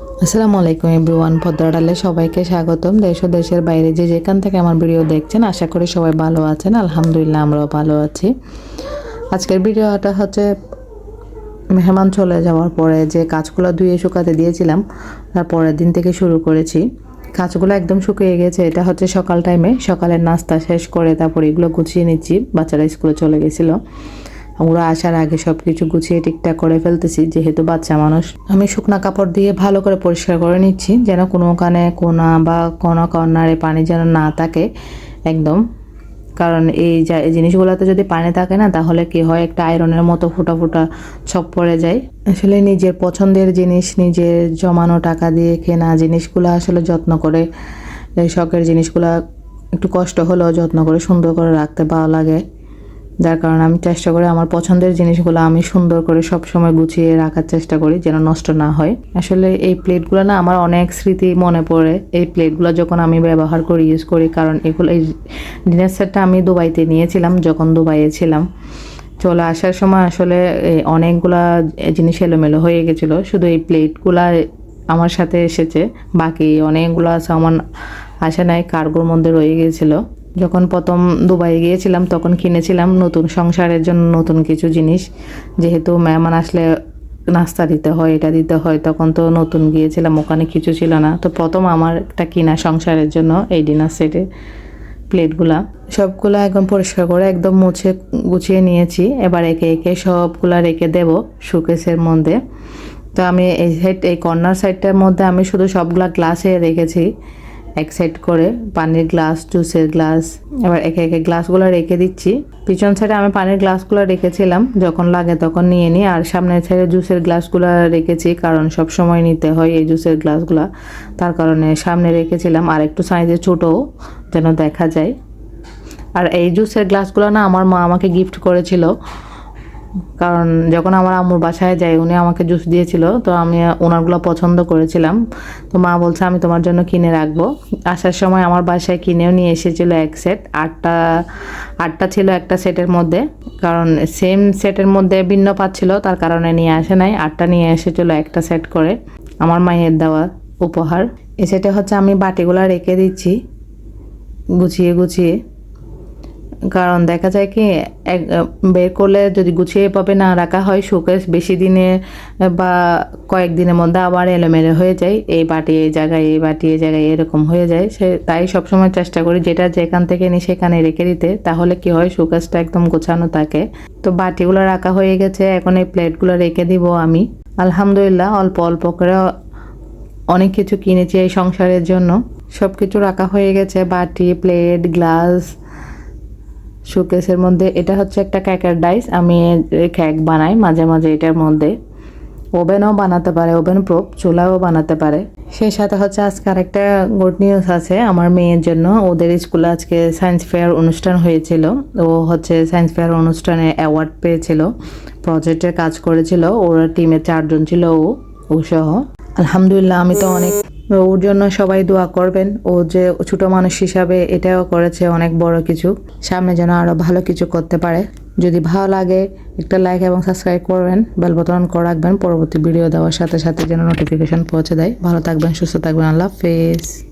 আসসালামু আলাইকুম এভরিওয়ান ভদ্রডালে সবাইকে স্বাগতম। দেশ ও দেশের বাইরে যে যেখান থেকে আমার ভিডিও দেখছেন, আশা করি সবাই ভালো আছেন। আলহামদুলিল্লাহ, আমরাও ভালো আছি। আজকের ভিডিওটা হচ্ছে মেহমান চলে যাওয়ার পরে যে কাজগুলো ধুয়ে শুকাতে দিয়েছিলাম, তার পরের দিন থেকে শুরু করেছি। কাজগুলো একদম শুকিয়ে গেছে, এটা হচ্ছে সকাল টাইমে সকালের নাস্তা শেষ করে তারপর এগুলো গুছিয়ে নিচ্ছি। বাচ্চারা স্কুলে চলে গেছিল। ওরা আসার আগে সব কিছু গুছিয়ে ঠিকঠাক করে ফেলতেছি, যেহেতু বাচ্চা মানুষ। আমি শুকনা কাপড় দিয়ে ভালো করে পরিষ্কার করে নিচ্ছি, যেন কোনো ওখানে কোনা বা কোনো কর্নারে পানি যেন না থাকে, একদম। কারণ এই যা, এই জিনিসগুলোতে যদি পানি থাকে না, তাহলে কি হয়, একটা আয়রনের মতো ফুটা ফুটা ছপ পড়ে যায়। আসলে নিজের পছন্দের জিনিস, নিজের জমানো টাকা দিয়ে কেনা জিনিসগুলো আসলে যত্ন করে শখের জিনিসগুলো একটু কষ্ট হলেও যত্ন করে সুন্দর করে রাখতে ভালো লাগে। যার কারণে আমি চেষ্টা করি আমার পছন্দের জিনিসগুলো আমি সুন্দর করে সব সময় গুছিয়ে রাখার চেষ্টা করি, যেন নষ্ট না হয়। আসলে এই প্লেটগুলো না আমার অনেক স্মৃতি মনে পড়ে। এই প্লেটগুলো যখন আমি ব্যবহার করি ইউজ করি, কারণ এগুলো এই ডিনার সেটটা আমি দুবাইতে নিয়েছিলাম, যখন দুবাইয়ে ছিলাম। চলে আসার সময় আসলে অনেকগুলা জিনিস এলোমেলো হয়ে গেছিল। শুধু এই প্লেটগুলা আমার সাথে এসেছে, বাকি অনেকগুলো সামান আসে নাই, কার্গোর মধ্যে রয়ে গিয়েছিল যখন প্রথম দুবাই গিয়েছিলাম, তখন কিনেছিলাম নতুন সংসারের জন্য নতুন কিছু জিনিস। যেহেতু মেহমান আসলে নাস্তা দিতে হয়, এটা দিতে হয়, তখন তো নতুন গিয়েছিলাম, ওখানে কিছু ছিল না। তো প্রথম আমার একটা কিনা সংসারের জন্য এই ডিনার সেটে প্লেটগুলা। সবগুলো একদম পরিষ্কার করে একদম মুছে গুছিয়ে নিয়েছি। এবার একে একে সবগুলা রেখে দেব শোকেসের মধ্যে। তো আমি এই সাইড এই কর্নার সাইডটার মধ্যে আমি শুধু সবগুলা গ্লাসে রেখেছি। এক সাইড করে, পানির গ্লাস জুসের গ্লাস এবার একে একে গ্লাসগুলো রেখে দিচ্ছি। পিছন সাইডে আমি পানির গ্লাসগুলো রেখেছিলাম, যখন লাগে তখন নিয়ে নিই, আর সামনের সাইডে জুসের গ্লাসগুলো রেখেছি, কারণ সব সময় নিতে হয় এই জুসের গ্লাসগুলো তার কারণে সামনে রেখেছিলাম, আর একটু সাইজে ছোটো যেন দেখা যায়। আর এই জুসের গ্লাসগুলো না, আমার মা আমাকে গিফট করেছিল। কারণ যখন আমার আম্মুর বাসায় যাই, উনি আমাকে জুস দিয়েছিল, তো আমি ওনারগুলো পছন্দ করেছিলাম। তো মা বলছে, আমি তোমার জন্য কিনে রাখব। আসার সময় আমার বাসায় কিনেও নিয়ে এসেছিল এক সেট। আটটা আটটা ছিল একটা সেটের মধ্যে, কারণ সেম সেটের মধ্যে ভিন্ন পাচ্ছিল তার কারণে নিয়ে আসে নাই। আটটা নিয়ে এসেছিল একটা সেট করে, আমার মায়ের দেওয়া উপহার। এ সেটে হচ্ছে আমি বাটিগুলো রেখে দিচ্ছি, গুছিয়ে গুছিয়ে। কারণ দেখা যায় কি, এক বের করলে যদি গুছিয়ে পাবে না রাখা হয়, শোকেস বেশি দিনে বা কয়েকদিনের মধ্যে আবার এলোমেলো হয়ে যায়। এই বাটি এই জায়গায়, এই বাটি এই জায়গায় এরকম হয়ে যায়। সে, তাই সবসময় চেষ্টা করি যেটা যেখান থেকে নিই সেখানে রেখে দিতে। তাহলে কি হয়, শোকেসটা একদম গোছানো থাকে। তো বাটিগুলো রাখা হয়ে গেছে, এখন এই প্লেটগুলো রেখে দিব আমি। আলহামদুলিল্লাহ, অল্প অল্প করে অনেক কিছু কিনেছি এই সংসারের জন্য। সব কিছু রাখা হয়ে গেছে, বাটি, প্লেট, গ্লাস শোকেসের মধ্যে, এটা হচ্ছে একটা ক্যাকের ডাইস, আমি ক্যাক বানাই মাঝে মাঝে এটার মধ্যে। ওভেনও বানাতে পারে, ওভেন প্রুফ চুলাও বানাতে পারে। সেই সাথে হচ্ছে আজকে আরেকটা গুড নিউজ আছে আমার মেয়ের জন্য। ওদের স্কুলে আজকে সায়েন্স ফেয়ার অনুষ্ঠান হয়েছিল। ও হচ্ছে সায়েন্স ফেয়ার অনুষ্ঠানে অ্যাওয়ার্ড পেয়েছিল প্রজেক্টের কাজ করেছিল। ওর টিমে চারজন ছিল ও ও সহ। আলহামদুলিল্লাহ, আমি তো অনেক ওর জন্য সবাই দোয়া করবেন। ও যে ছোট মানুষ হিসাবে এটাও করেছে অনেক বড় কিছু। সামনে যেন আরও ভালো কিছু করতে পারে। যদি ভালো লাগে, একটা লাইক এবং সাবস্ক্রাইব করবেন বেল বটন করে রাখবেন। পরবর্তী ভিডিও দেওয়ার সাথে সাথে যেন নোটিফিকেশন পৌঁছে দেয়। ভালো থাকবেন, সুস্থ থাকবেন। আল্লাহ হাফেজ।